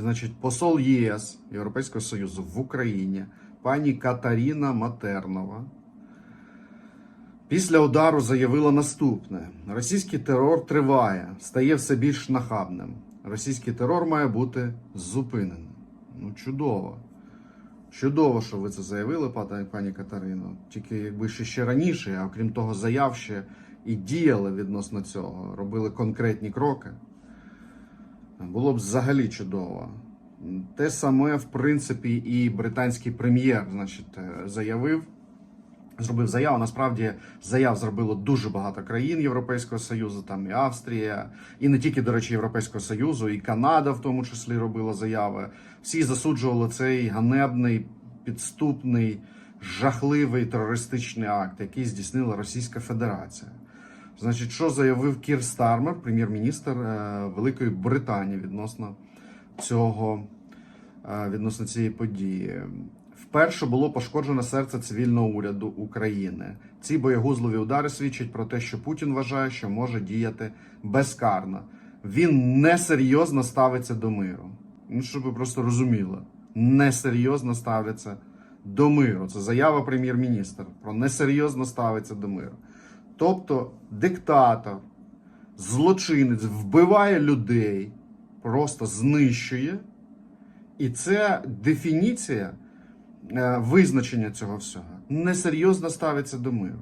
значить, посол ЄС Європейського Союзу в Україні, пані Катаріна Матернова, після удару заявила наступне: російський терор триває, стає все більш нахабним. Російський терор має бути зупинений. Ну, чудово. Чудово, що ви це заявили, пані Катерино. Тільки якби ще, ще раніше, а окрім того, заяв ще і діяли відносно цього, робили конкретні кроки. Було б взагалі чудово. Те саме, в принципі, і британський прем'єр, значить, е, заявив, зробив заяву. Насправді заяв зробило дуже багато країн Європейського Союзу, там і Австрія, і не тільки, до речі, Європейського Союзу, і Канада в тому числі робила заяви. Всі засуджували цей ганебний, підступний, жахливий терористичний акт, який здійснила Російська Федерація. Значить, що заявив Кір Стармер, прем'єр-міністр е, Великої Британії відносно цього е, відносно цієї події. Вперше було пошкоджено серце цивільного уряду України. Ці боєгузливі удари свідчать про те, що Путін вважає, що може діяти безкарно. Він несерйозно ставиться до миру. Ну, щоб ви просто розуміли, несерйозно ставляться до миру. Це заява прем'єр-міністра про несерйозно ставиться до миру. Тобто диктатор, злочинець вбиває людей, просто знищує. І це дефініція е, визначення цього всього. Несерйозно ставиться до миру.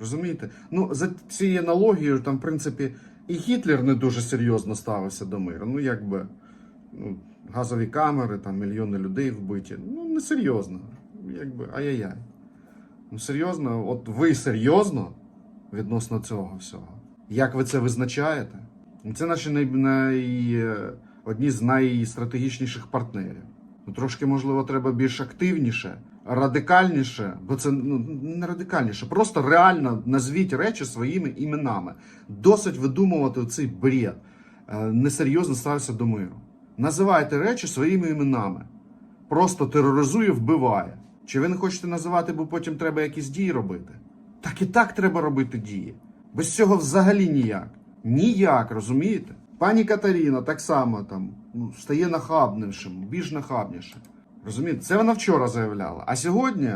Розумієте? Ну, за цією аналогією, там, в принципі, і Гітлер не дуже серйозно ставився до миру. Ну, якби ну, газові камери, там мільйони людей вбиті. Ну, несерйозно. Якби ай-яй-яй. Ну, серйозно, от ви серйозно відносно цього всього? Як ви це визначаєте? Це наші най, най, е, одні з найстратегічніших партнерів. Ну, трошки, можливо, треба більш активніше, радикальніше, бо це ну, не радикальніше, просто реально назвіть речі своїми іменами. Досить видумувати цей бред. Е, Несерйозно стався до миру. Називайте речі своїми іменами. Просто тероризує, вбиває. Чи ви не хочете називати, бо потім треба якісь дії робити? Так і так треба робити дії. Без цього взагалі ніяк. Ніяк, розумієте? Пані Катерина так само там ну, стає нахабнішим, більш нахабніше. Розумієте? Це вона вчора заявляла. А сьогодні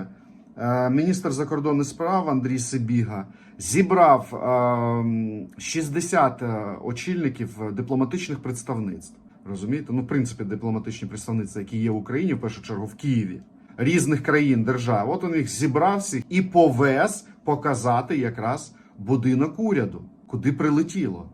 е, міністр закордонних справ Андрій Сибіга зібрав е, 60 е, очільників дипломатичних представництв. Розумієте? Ну, в принципі, дипломатичні представництва, які є в Україні, в першу чергу в Києві, різних країн держав. От він їх зібрав всіх і повез показати якраз будинок уряду, куди прилетіло.